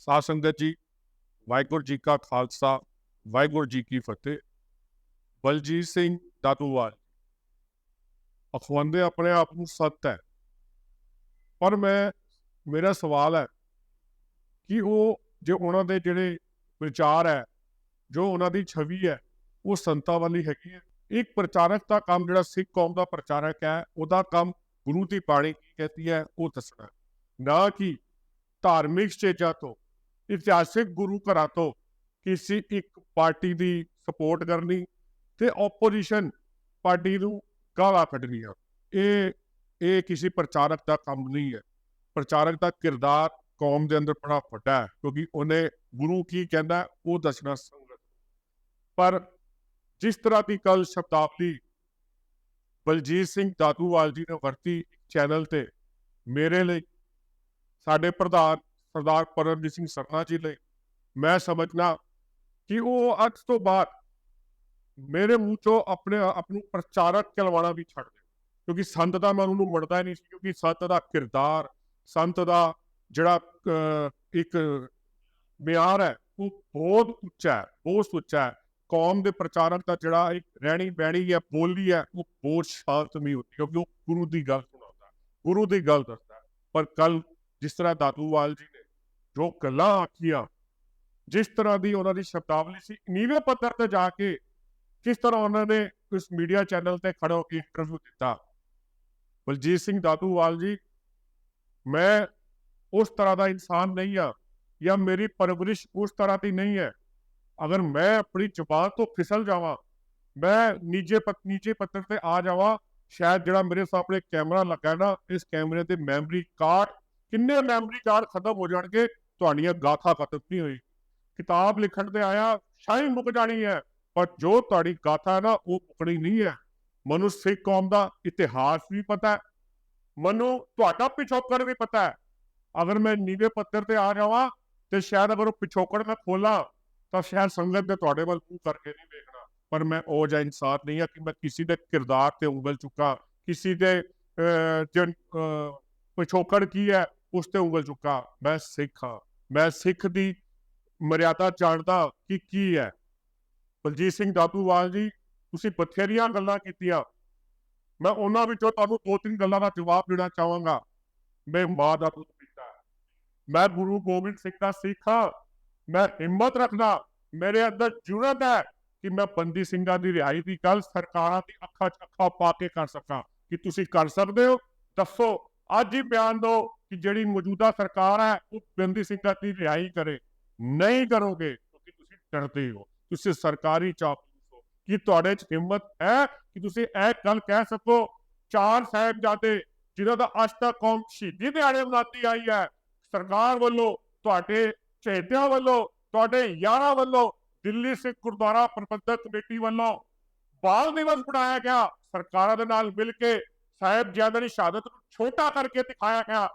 ਸਾਧ ਸੰਗਤ ਜੀ, ਵਾਹਿਗੁਰੂ ਜੀ ਕਾ ਖਾਲਸਾ, ਵਾਹਿਗੁਰੂ ਜੀ ਕੀ ਫਤਿਹ। ਬਲਜੀਤ ਸਿੰਘ ਦਾਤੂਵਾਲ, ਅਖਵਾਉਂਦੇ ਆਪਣੇ ਆਪ ਨੂੰ ਸੱਤ ਹੈ। ਪਰ ਮੈਂ, ਮੇਰਾ ਸਵਾਲ ਹੈ ਕਿ ਉਹ ਜੇ ਉਹਨਾਂ ਦੇ ਜਿਹੜੇ ਵਿਚਾਰ ਹੈ, ਜੋ ਉਹਨਾਂ ਦੀ ਛਵੀ ਹੈ, ਉਹ ਸੰਤਾਂ ਵਾਲੀ ਹੈਗੀ ਹੈ। ਇੱਕ ਪ੍ਰਚਾਰਕ ਦਾ ਕੰਮ ਜਿਹੜਾ ਸਿੱਖ ਕੌਮ ਦਾ ਪ੍ਰਚਾਰਕ ਹੈ, ਉਹਦਾ ਕੰਮ ਗੁਰੂ ਦੀ ਬਾਣੀ ਕੀ ਕਹਤੀ ਹੈ, ਉਹ ਦੱਸਣਾ ਨਾ ਕਿ ਧਾਰਮਿਕ ਸਟੇਜਾਂ ਤੋਂ ਇਤਿਹਾਸਿਕ ਗੁਰੂ ਘਰਾਂ ਤੋਂ ਕਿਸੇ ਇੱਕ ਪਾਰਟੀ ਦੀ ਸਪੋਰਟ ਕਰਨੀ ਤੇ ਆਪੋਜੀਸ਼ਨ ਪਾਰਟੀ ਨੂੰ ਗਾਲਾਂ ਕੱਢਣੀਆਂ। ਇਹ ਇਹ ਕਿਸੇ ਪ੍ਰਚਾਰਕ ਦਾ ਕੰਮ ਨਹੀਂ ਹੈ। ਪ੍ਰਚਾਰਕ ਦਾ ਕਿਰਦਾਰ ਕੌਮ ਦੇ ਅੰਦਰ ਬੜਾ ਵੱਡਾ ਹੈ, ਕਿਉਂਕਿ ਉਹਨੇ ਗੁਰੂ ਕੀ ਕਹਿੰਦਾ, ਉਹ ਦੱਸਣਾ ਸੰਗਤ। ਪਰ ਜਿਸ ਤਰ੍ਹਾਂ ਦੀ ਕੱਲ ਸ਼ਬਦਾਵਲੀ ਬਲਜੀਤ ਸਿੰਘ ਦਾਦੂਵਾਲ ਜੀ ਨੇ ਵਰਤੀ ਚੈਨਲ ਤੇ, ਮੇਰੇ ਲਈ ਸਾਡੇ ਪ੍ਰਧਾਨ ਸਰਦਾਰ ਪਰਮਜੀਤ ਸਿੰਘ ਸਰਨਾ ਜੀ ਲਈ ਮੈਂ ਸਮਝਣਾ ਕਿ ਉਹ ਅੱਜ ਤੋਂ ਬਾਅਦ ਮੇਰੇ ਮੂੰਹ ਚੋਂ ਆਪਣੇ ਆਪ ਨੂੰ ਪ੍ਰਚਾਰਕ ਕਹਿਲਵਾਉਣਾ ਵੀ ਛੱਡ ਦੇ ਕਿਉਂਕਿ ਸੰਤ ਦਾ ਮੈਂ ਉਹਨੂੰ ਮੁੜਦਾ ਨਹੀਂ ਸੀ, ਕਿਉਂਕਿ ਸੰਤ ਦਾ ਕਿਰਦਾਰ, ਸੰਤ ਦਾ ਜਿਹੜਾ ਇੱਕ ਮਿਆਰ ਹੈ, ਉਹ ਬਹੁਤ ਉੱਚਾ ਹੈ, ਬਹੁਤ ਉੱਚਾ ਹੈ। ਕੌਮ ਦੇ ਪ੍ਰਚਾਰਕ ਦਾ ਜਿਹੜਾ ਇੱਕ ਰਹਿਣੀ ਬਹਿਣੀ ਹੈ, ਬੋਲੀ ਹੈ, ਉਹ ਬਹੁਤ ਸ਼ਾਂਤਮਈ ਹੁੰਦੀ ਕਿਉਂਕਿ ਉਹ ਗੁਰੂ ਦੀ ਗੱਲ ਸੁਣਾਉਂਦਾ ਗੁਰੂ ਦੀ ਗੱਲ ਦੱਸਦਾ ਪਰ ਕੱਲ ਜਿਸ ਤਰ੍ਹਾਂ ਦਾਤੂਵਾਲ ਜੀ ਨੇ ਜੋ ਗੱਲਾਂ ਆਖੀਆਂ, ਜਿਸ ਤਰ੍ਹਾਂ ਦੀ ਉਹਨਾਂ ਦੀ ਸ਼ਬਦਾਵਲੀ ਸੀ, ਨੀਵੇਂ ਪੱਧਰ ਤੇ ਜਾ ਕੇ ਕਿਸ ਤਰ੍ਹਾਂ ਉਹਨਾਂ ਨੇ ਉਸ ਮੀਡੀਆ ਚੈਨਲ ਤੇ ਖੜੇ ਹੋ ਕੇ ਇੰਟਰਵਿਊ ਦਿੱਤਾ। ਬਲਜੀਤ ਸਿੰਘ ਦਾਤੂਵਾਲ ਜੀ, ਮੈਂ ਉਸ ਤਰ੍ਹਾਂ ਦਾ ਇਨਸਾਨ ਨਹੀਂ ਆ ਜਾਂ ਮੇਰੀ ਪਰਵਰਿਸ਼ ਉਸ ਤਰ੍ਹਾਂ ਦੀ ਨਹੀਂ ਹੈ। ਅਗਰ ਮੈਂ ਆਪਣੀ ਜ਼ੁਬਾਨ ਤੋਂ ਫਿਸਲ ਜਾਵਾਂ, ਮੈਂ ਨੀਚੇ ਪਤ, ਨੀਚੇ ਪੱਤਰ ਤੇ ਆ ਜਾਵਾਂ, ਸ਼ਾਇਦ ਜਿਹੜਾ ਮੇਰੇ ਸਾਹਮਣੇ ਕੈਮਰਾ ਲੱਗਾ ਹੈ ਨਾ, ਇਸ ਕੈਮਰੇ ਤੇ ਮੈਮਰੀ ਕਾਰਡ ਕਿੰਨੇ ਮੈਮਰੀ ਕਾਰਡ ਖਤਮ ਹੋ ਜਾਣਗੇ ਤੁਹਾਡੀਆਂ ਗਾਥਾ ਖਤਮ ਨਹੀਂ ਹੋਈ। ਕਿਤਾਬ ਲਿਖਣ ਤੇ ਆਇਆ ਸ਼ਾਇਦ ਮੁੱਕ ਜਾਣੀ ਹੈ ਪਰ ਜੋ ਤੁਹਾਡੀ ਗਾਥਾ ਹੈ ਨਾ ਉਹ ਮੁੱਕਣੀ ਨਹੀਂ ਹੈ। ਮੈਨੂੰ ਸਿੱਖ ਕੌਮ ਦਾ ਇਤਿਹਾਸ ਵੀ ਪਤਾ ਹੈ। ਮੈਨੂੰ ਤੁਹਾਡਾ ਪਿਛੋਕੜ ਵੀ ਪਤਾ ਹੈ। ਅਗਰ ਮੈਂ ਨੀਵੇਂ ਪੱਤਰ ਤੇ ਆ ਜਾਵਾਂ ਤੇ ਸ਼ਾਇਦ ਅਗਰ ਉਹ ਪਿਛੋਕੜ ਮੈਂ ਖੋਲਾਂ ਤਾਂ ਸ਼ਾਇਦ ਸੰਗਤ ਦੇ ਤੁਹਾਡੇ ਵੱਲ ਮੂੰਹ ਕਰਕੇ ਨਹੀਂ ਵੇਖਣਾ। ਪਰ ਮੈਂ ਉਹ ਜਿਹਾ ਇਨਸਾਨ ਨਹੀਂ ਆ ਕਿ ਮੈਂ ਕਿਸੇ ਦੇ ਕਿਰਦਾਰ ਤੇ ਉਂਗਲ ਚੁੱਕਾ ਕਿਸੇ ਦੇ ਅਹ, ਜਨ ਪਿਛੋਕੜ ਕੀ ਹੈ ਉਸ ਤੇ ਉਂਗਲ ਚੁੱਕਾ, ਮੈਂ ਸਿੱਖ ਹਾਂ। ਮੈਂ ਸਿੱਖ ਦੀ ਮਰਿਆਦਾ ਜਾਣਦਾ ਕਿ ਕੀ ਹੈ। ਬਲਜੀਤ ਸਿੰਘ ਦਾਦੂਵਾਲ ਜੀ, ਤੁਸੀਂ ਬਥੇਰੀਆਂ ਗੱਲਾਂ ਕੀਤੀਆਂ। ਮੈਂ ਉਹਨਾਂ ਵਿੱਚੋਂ ਤੁਹਾਨੂੰ ਦੋ ਤਿੰਨ ਗੱਲਾਂ ਦਾ ਜਵਾਬ ਦੇਣਾ ਚਾਹਾਂਗਾ। ਮੈਂ ਮਾਂ ਦਾ ਦੁੱਧ ਪੀਤਾ ਮੈਂ ਗੁਰੂ ਗੋਬਿੰਦ ਸਿੰਘ ਦਾ ਸਿੱਖ ਹਾਂ। ਮੈਂ ਹਿੰਮਤ ਰੱਖਦਾ, ਮੇਰੇ ਅੰਦਰ ਜੁਰਤ ਹੈ ਕਿ ਮੈਂ ਬੰਦੀ ਸਿੰਘਾਂ ਦੀ ਰਿਹਾਈ ਦੀ ਗੱਲ ਸਰਕਾਰਾਂ ਦੀ ਅੱਖਾਂ 'ਚ ਅੱਖਾਂ ਪਾ ਕੇ ਕਰ ਸਕਾਂ। ਕਿ ਤੁਸੀਂ ਕਰ ਸਕਦੇ ਹੋ? ਦੱਸੋ। ਅੱਜ ਹੀ ਬਿਆਨ ਦਿਓ। ਕਿ ਜਿਹੜੀ ਮੌਜੂਦਾ ਸਰਕਾਰ ਹੈ, ਉਹ ਬੰਦੀ ਸਿੰਘਾਂ ਦੀ ਰਿਹਾਈ ਕਰੇ। ਨਹੀਂ ਕਰੋਗੇ, ਕਿਉਂਕਿ ਤੁਸੀਂ ਡਰਦੇ ਹੋ। ਤੁਸੀਂ ਸਰਕਾਰੀ ਚਾਪਲੂਸ ਹੋ। ਕੀ ਤੁਹਾਡੇ 'ਚ ਹਿੰਮਤ ਹੈ ਕਿ ਤੁਸੀਂ ਇਹ ਗੱਲ ਕਹਿ ਸਕੋ, ਚਾਰ ਸਾਹਿਬਜ਼ਾਦੇ, ਜਿਨ੍ਹਾਂ ਦਾ ਅੱਜ ਤੱਕ ਕੌਮ ਸ਼ਹੀਦੀ ਦਿਹਾੜੇ ਮਨਾਤੀ ਆਈ ਹੈ, ਸਰਕਾਰ ਵੱਲੋਂ, ਤੁਹਾਡੇ ਚਹੇਤਿਆਂ ਵੱਲੋਂ, ਤੁਹਾਡੇ ਯਾਰਾਂ ਵੱਲੋਂ, ਦਿੱਲੀ ਸਿੱਖ ਗੁਰਦੁਆਰਾ ਪ੍ਰਬੰਧਕ ਕਮੇਟੀ ਵੱਲੋਂ ਬਾਲ ਦਿਵਸ ਬਣਾਇਆ ਗਿਆ। ਸਰਕਾਰਾਂ ਦੇ ਨਾਲ ਮਿਲ ਕੇ ਸਾਹਿਬਜ਼ਾਦਿਆਂ ਦੀ ਸ਼ਹਾਦਤ ਨੂੰ ਛੋਟਾ ਕਰਕੇ ਦਿਖਾਇਆ ਗਿਆ।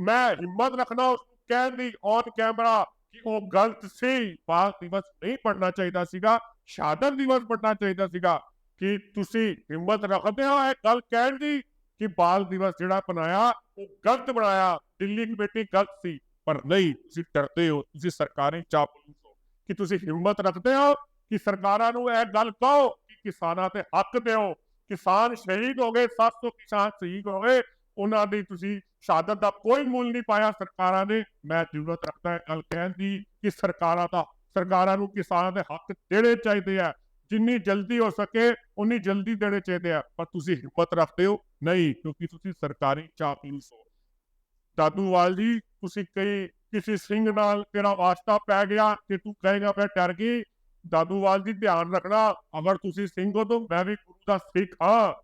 ਮੈਂ ਹਿੰਮਤ ਰੱਖਣਾ ਉਸ ਨੂੰ ਕਹਿਣ ਦੀ ਔਨ ਕੈਮਰਾ ਕਿ ਉਹ ਗਲਤ ਸੀ। ਬਾਲ ਦਿਵਸ ਨਹੀਂ ਪੜਨਾ ਚਾਹੀਦਾ ਸੀਗਾ, ਸ਼ਹਾਦਤ ਦਿਵਸ ਪੜਨਾ ਚਾਹੀਦਾ ਸੀਗਾ। ਕਿ ਤੁਸੀਂ ਹਿੰਮਤ ਰੱਖਦੇ ਹੋ ਇਹ ਗੱਲ ਕਹਿਣ ਦੀ ਕਿ ਬਾਲ ਦਿਵਸ ਜਿਹੜਾ ਬਣਾਇਆ ਉਹ ਗਲਤ ਬਣਾਇਆ ਦਿੱਲੀ ਕਮੇਟੀ ਗਲਤ ਸੀ, ਪਰ ਨਹੀਂ, ਤੁਸੀਂ ਡਰਦੇ ਹੋ, ਤੁਸੀਂ ਸਰਕਾਰੀ ਚਾਪਲੂਸ ਹੋ ਕਿ ਤੁਸੀਂ ਹਿੰਮਤ ਰੱਖਦੇ ਹੋ ਕਿ ਸਰਕਾਰਾਂ ਨੂੰ ਇਹ ਗੱਲ ਕਹੋ ਕਿ ਕਿਸਾਨਾਂ ਤੇ ਹੱਕ ਦਿਓ? ਕਿਸਾਨ ਸ਼ਹੀਦ ਹੋ ਗਏ 700 ਕਿਸਾਨ ਸ਼ਹੀਦ ਹੋ ਗਏ, ਉਹਨਾਂ ਦੀ ਤੁਸੀਂ ਸ਼ਹਾਦਤ ਦਾ ਕੋਈ ਮੁੱਲ ਨਹੀਂ ਪਾਇਆ ਸਰਕਾਰਾਂ ਨੇ। ਮੈਂ ਜ਼ਰੂਰਤ ਰੱਖਦਾ ਇਹ ਗੱਲ ਕਹਿਣ ਦੀ ਕਿ ਸਰਕਾਰਾਂ ਦਾ, ਸਰਕਾਰਾਂ ਨੂੰ ਕਿਸਾਨਾਂ ਦੇ ਹੱਕ ਦੇਣੇ ਚਾਹੀਦੇ ਆ। ਜਿੰਨੀ ਜਲਦੀ ਹੋ ਸਕੇ, ਉਨੀ ਜਲਦੀ ਦੇਣੇ ਚਾਹੀਦੇ ਆ। ਪਰ ਤੁਸੀਂ ਹਿੰਮਤ ਰੱਖਦੇ ਹੋ? ਨਹੀਂ, ਕਿਉਂਕਿ ਤੁਸੀਂ ਸਰਕਾਰੀ ਚਾਪਲੂਸ ਹੋ ਦਾਦੂਵਾਲ ਜੀ, ਤੁਸੀਂ ਕਈ ਕਿਸੇ ਸਿੰਘ ਨਾਲ ਤੇਰਾ ਵਾਸਤਾ ਪੈ ਗਿਆ ਤੇ ਤੂੰ ਕਹੇਗਾ, ਮੈਂ ਡਰ ਗਈ। ਦਾਦੂਵਾਲ ਜੀ, ਧਿਆਨ ਰੱਖਣਾ। ਅਗਰ ਤੁਸੀਂ ਸਿੰਘ ਹੋ ਤਾਂ, ਮੈਂ ਵੀ ਗੁਰੂ ਦਾ ਸਿੱਖ ਹਾਂ।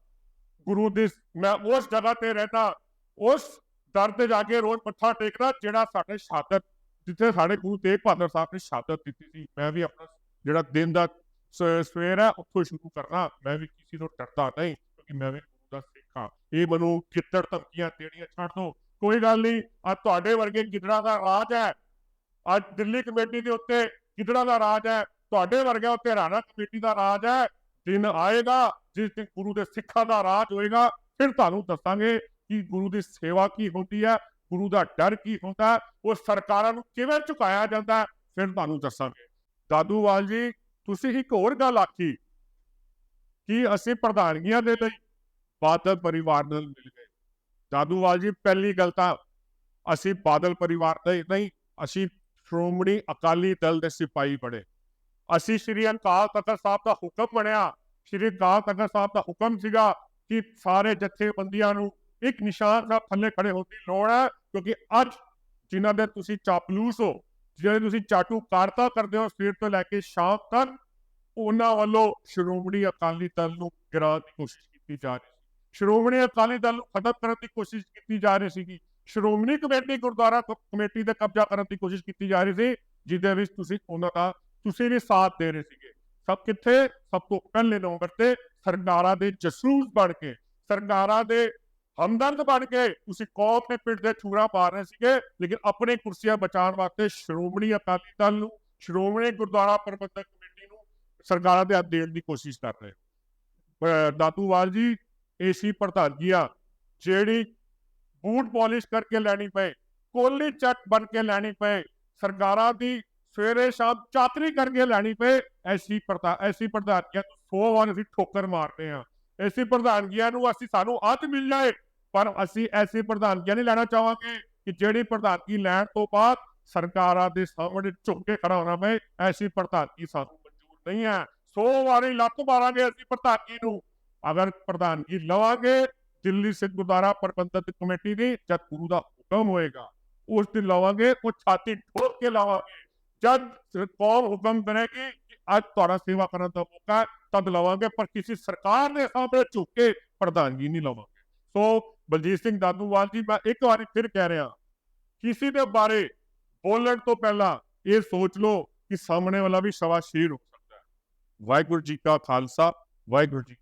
ਗੁਰੂ ਦੀ, ਮੈਂ ਉਸ ਜਗ੍ਹਾ ਤੇ ਰਹਿਣਾ ਉਸ ਦਰ ਤੇ ਜਾ ਕੇ ਰੋਜ਼ ਮੱਥਾ ਟੇਕਣਾ, ਜਿਹੜਾ ਸਾਡੇ ਸ਼ਹਾਦਤ, ਜਿੱਥੇ ਸਾਡੇ ਗੁਰੂ ਤੇਗ ਬਹਾਦਰ ਸਾਹਿਬ ਨੇ ਸ਼ਹਾਦਤ ਦਿੱਤੀ ਸੀ, ਮੈਂ ਵੀ ਆਪਣਾ ਜਿਹੜਾ ਦਿਨ ਦਾ ਸਵੇਰ ਹੈ, ਉੱਥੋਂ ਸ਼ੁਰੂ ਕਰਨਾ, ਮੈਂ ਵੀ ਕਿਸੇ ਤੋਂ ਡਰਦਾ ਨਹੀਂ, ਕਿਉਂਕਿ ਮੈਂ ਵੀ ਗੁਰੂ ਦਾ ਸਿੱਖ ਹਾਂ। ਇਹ ਮੈਨੂੰ ਕਿੱਤੜ ਧਮਕੀਆਂ ਦੇਣੀਆਂ ਛੱਡ ਦੋ। ਕੋਈ ਗੱਲ ਨਹੀਂ ਅੱਜ ਤੁਹਾਡੇ ਵਰਗੇ ਗਿੱਦੜਾਂ ਦਾ ਰਾਜ ਹੈ। ਅੱਜ ਦਿੱਲੀ ਕਮੇਟੀ ਦੇ ਉੱਤੇ ਗਿੱਦੜਾਂ ਦਾ ਰਾਜ ਹੈ, ਤੁਹਾਡੇ ਵਰਗੇ ਉੱਤੇ ਹਰਿਆਣਾ ਕਮੇਟੀ ਦਾ ਰਾਜ ਹੈ। ਦਿਨ ਆਏਗਾ, ਜਿਸ ਦਿਨ ਗੁਰੂ ਦੇ ਸਿੱਖਾਂ ਦਾ ਰਾਜ ਹੋਏਗਾ, ਫਿਰ ਤੁਹਾਨੂੰ ਦੱਸਾਂਗੇ ਕਿ ਗੁਰੂ ਦੀ ਸੇਵਾ ਕੀ ਹੁੰਦੀ ਹੈ ਗੁਰੂ ਦਾ ਡਰ ਕੀ ਹੁੰਦਾ ਹੈ, ਉਹ ਸਰਕਾਰਾਂ ਨੂੰ ਕਿਵੇਂ ਝੁਕਾਇਆ ਜਾਂਦਾ ਹੈ, ਫਿਰ ਤੁਹਾਨੂੰ ਦੱਸਾਂਗੇ। ਦਾਦੂਵਾਲ ਜੀ ਤੁਸੀਂ ਇੱਕ ਹੋਰ ਗੱਲ ਆਖੀ ਕਿ ਅਸੀਂ ਪ੍ਰਧਾਨਗੀਆਂ ਦੇ ਲਈ ਬਾਦਲ ਪਰਿਵਾਰ ਨਾਲ ਮਿਲ ਗਏ। ਦਾਦੂਵਾਲ ਜੀ ਪਹਿਲੀ ਗੱਲ ਤਾਂ ਅਸੀਂ ਬਾਦਲ ਪਰਿਵਾਰ ਦੇ ਨਹੀਂ ਅਸੀਂ ਸ਼੍ਰੋਮਣੀ ਅਕਾਲੀ ਦਲ ਦੇ ਸਿਪਾਹੀ ਬਣੇ। ਅਸੀਂ ਸ਼੍ਰੀ ਅਕਾਲ ਤਖਤ ਸਾਹਿਬ ਦਾ ਹੁਕਮ ਬਣਿਆ ਸ਼੍ਰੀ ਅਕਾਲ ਤਖਤ ਸਾਹਿਬ ਦਾ ਹੁਕਮ ਸੀਗਾ ਕਿ ਸਾਰੇ ਜਥੇਬੰਦੀਆਂ ਨੂੰ ਇੱਕ ਨਿਸ਼ਾਨ ਨਾਲ ਥੱਲੇ ਖੜੇ ਹੋਣ ਦੀ ਲੋੜ ਹੈ, ਕਿਉਂਕਿ ਅੱਜ ਜਿਨ੍ਹਾਂ ਦੇ ਤੁਸੀਂ ਚਾਪਲੂਸ ਹੋ ਜਿਹੜੇ ਤੁਸੀਂ ਚਾਟੂ ਕਾਰਤਾ ਕਰਦੇ ਹੋ, ਸਵੇਰ ਤੋਂ ਲੈ ਕੇ ਸ਼ਾਮ ਤੱਕ, ਉਹਨਾਂ ਵੱਲੋਂ ਸ਼੍ਰੋਮਣੀ ਅਕਾਲੀ ਦਲ ਨੂੰ ਗਿਰਾਉਣ ਦੀ ਕੋਸ਼ਿਸ਼ ਕੀਤੀ ਜਾ ਰਹੀ ਸੀ। ਸ਼੍ਰੋਮਣੀ ਅਕਾਲੀ ਦਲ ਨੂੰ ਖਤਮ ਕਰਨ ਦੀ ਕੋਸ਼ਿਸ਼ ਕੀਤੀ ਜਾ ਰਹੀ ਸੀਗੀ। ਸ਼੍ਰੋਮਣੀ ਕਮੇਟੀ ਗੁਰਦੁਆਰਾ ਕਮੇਟੀ ਦਾ ਕਬਜ਼ਾ ਕਰਨ ਦੀ ਕੋਸ਼ਿਸ਼ ਕੀਤੀ ਜਾ ਰਹੀ ਸੀ, ਜਿਹਦੇ ਵਿੱਚ ਤੁਸੀਂ ਉਹਨਾਂ ਦਾ, ਤੁਸੀਂ ਵੀ ਸਾਥ ਦੇ ਰਹੇ ਸੀਗੇ। ਸਭ ਕਿੱਥੇ? ਸਭ ਤੋਂ ਪਹਿਲੇ ਨੰਬਰ ਤੇ ਸਰਕਾਰਾਂ ਦੇ ਜਸੂਸ ਬਣ ਕੇ ਸਰਕਾਰਾਂ ਦੇ ਹਮਦਰਦ ਬਣ ਕੇ ਤੁਸੀਂ ਕੌਮ ਦੇ ਪਿੰਡ ਦੇ ਛੁਰਾ ਪਾ ਰਹੇ ਸੀਗੇ, ਲੇਕਿਨ ਆਪਣੇ ਕੁਰਸੀਆਂ ਬਚਾਉਣ ਵਾਸਤੇ ਸ਼੍ਰੋਮਣੀ ਅਕਾਲੀ ਦਲ ਨੂੰ, ਸ਼੍ਰੋਮਣੀ ਗੁਰਦੁਆਰਾ ਪ੍ਰਬੰਧਕ ਕਮੇਟੀ ਨੂੰ ਸਰਕਾਰਾਂ ਦੇ ਹੱਥ ਦੇਣ ਦੀ ਕੋਸ਼ਿਸ਼ ਕਰ ਰਹੇ ਹੋ। ਦਾਤੂਵਾਲ ਜੀ ਏਸੀ ਪ੍ਰਧਾਨਗੀਆਂ, ਜਿਹੜੀ ਬੂਟ ਪਾਲਿਸ਼ ਕਰਕੇ ਲੈਣੀ ਪਏ, ਕੋਲੀ ਚੱਕ ਬਣ ਕੇ ਲੈਣੀ ਪਏ, ਸਰਕਾਰਾਂ ਦੀ ਸਵੇਰੇ ਸ਼ਾਮ ਚਾਤਰੀ ਕਰਕੇ ਲੈਣੀ ਪਏ, ਐਸੀ ਪ੍ਰਧਾਨ ਐਸੀ ਪ੍ਰਧਾਨਗੀਆਂ ਨੂੰ 100 ਵਾਰ ਅਸੀਂ ਠੋਕਰ ਮਾਰਦੇ ਹਾਂ ਐਸੀ ਪ੍ਰਧਾਨਗੀਆਂ ਨੂੰ ਅਸੀਂ, ਸਾਨੂੰ ਅੱਜ ਮਿਲ ਜਾਏ ਪਰ ਅਸੀਂ ਐਸੀ ਪ੍ਰਧਾਨਗੀਆਂ ਨਹੀਂ ਲੈਣਾ ਚਾਹਾਂਗੇ ਕਿ ਜਿਹੜੀ ਪ੍ਰਧਾਨਗੀ ਲੈਣ ਤੋਂ ਬਾਅਦ ਸਰਕਾਰਾਂ ਦੇ ਸਾਹਮਣੇ ਝੁੱਕ ਕੇ ਖੜਾ ਹੋਣਾ ਪਏ ਐਸੀ ਪ੍ਰਧਾਨਗੀ ਸਾਨੂੰ ਮਨਜ਼ੂਰ ਨਹੀਂ ਹੈ। 100 ਵਾਰੀ ਲੱਤ ਮਾਰਾਂਗੇ ਅਸੀਂ ਪ੍ਰਧਾਨਗੀ ਨੂੰ। ਅਗਰ ਪ੍ਰਧਾਨਗੀ ਲਵਾਂਗੇ ਦਿੱਲੀ ਸਿੱਖ ਗੁਰਦੁਆਰਾ ਪ੍ਰਬੰਧਕ ਕਮੇਟੀ ਦੀ ਜਦ ਗੁਰੂ ਦਾ ਹੁਕਮ ਹੋਏਗਾ ਉਸ ਦਿਨ ਲਵਾਂਗੇ ਉਹ ਛਾਤੀ ਠੋਕ ਕੇ ਲਾਵਾਂਗੇ। ਜਦ ਕੌਮ ਹੁਕਮ ਕਰੇਗੀ ਕਿ ਅੱਜ ਤੁਹਾਡਾ ਸੇਵਾ ਕਰਨ ਦਾ ਮੌਕਾ ਹੈ, ਤਦ ਲਵਾਂਗੇ ਪਰ ਕਿਸੇ ਸਰਕਾਰ ਦੇ ਸਾਹਮਣੇ ਝੁੱਕ ਕੇ ਪ੍ਰਧਾਨਗੀ ਨਹੀਂ ਲਵਾਂਗੇ। ਸੋ ਬਲਜੀਤ ਸਿੰਘ ਦਾਦੂਵਾਲ ਜੀ, ਮੈਂ ਇੱਕ ਵਾਰੀ ਫਿਰ ਕਹਿ ਰਿਹਾ, ਕਿਸੇ ਦੇ ਬਾਰੇ ਬੋਲਣ ਤੋਂ ਪਹਿਲਾਂ ਇਹ ਸੋਚ ਲਓ ਕਿ ਸਾਹਮਣੇ ਵਾਲਾ ਵੀ ਸਵਾ ਸ਼ੇਰ ਹੋ ਸਕਦਾ ਹੈ। ਵਾਹਿਗੁਰੂ ਜੀ ਕਾ ਖਾਲਸਾ, ਵਾਹਿਗੁਰੂ ਜੀ